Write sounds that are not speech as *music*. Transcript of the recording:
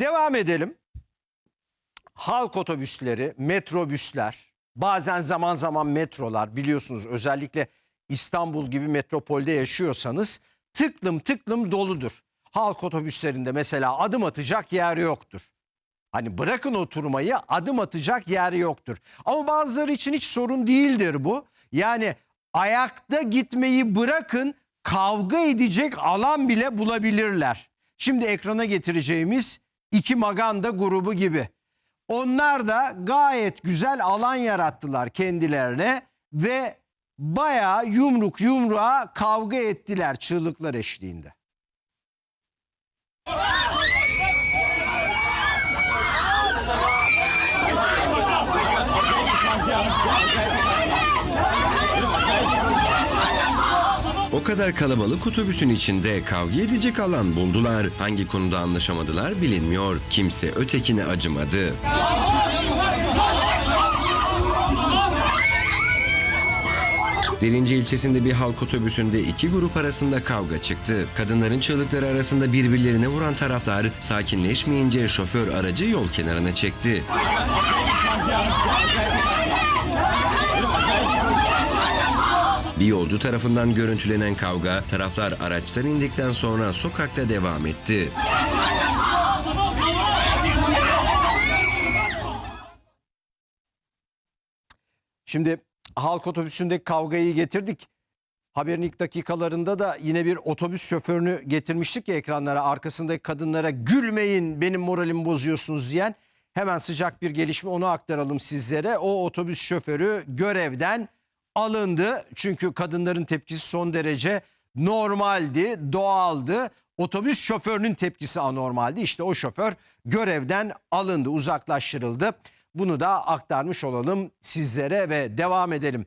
Devam edelim. Halk otobüsleri, metrobüsler, bazen zaman zaman metrolar biliyorsunuz özellikle İstanbul gibi metropolde yaşıyorsanız tıklım tıklım doludur. Halk otobüslerinde mesela adım atacak yer yoktur. Hani bırakın oturmayı adım atacak yer yoktur. Ama bazıları için hiç sorun değildir bu. Yani ayakta gitmeyi bırakın kavga edecek alan bile bulabilirler. Şimdi ekrana getireceğimiz iki Maganda grubu gibi. Onlar da gayet güzel alan yarattılar kendilerine ve bayağı yumruk yumruğa kavga ettiler çığlıklar eşliğinde. *laughs* O kadar kalabalık otobüsün içinde kavga edecek alan buldular. Hangi konuda anlaşamadılar bilinmiyor. Kimse ötekine acımadı. Derince ilçesinde bir halk otobüsünde iki grup arasında kavga çıktı. Kadınların çığlıkları arasında birbirlerine vuran taraflar sakinleşmeyince şoför aracı yol kenarına çekti. Bir yolcu tarafından görüntülenen kavga taraflar araçtan indikten sonra sokakta devam etti. Şimdi halk otobüsündeki kavgayı getirdik. Haberin ilk dakikalarında da yine bir otobüs şoförünü getirmiştik ya ekranlara. Arkasındaki kadınlara gülmeyin benim moralimi bozuyorsunuz diyen. Hemen sıcak bir gelişme onu aktaralım sizlere. O otobüs şoförü görevden alındı. Çünkü kadınların tepkisi son derece normaldi, doğaldı. Otobüs şoförünün tepkisi anormaldi. İşte o şoför görevden alındı, uzaklaştırıldı. Bunu da aktarmış olalım sizlere ve devam edelim.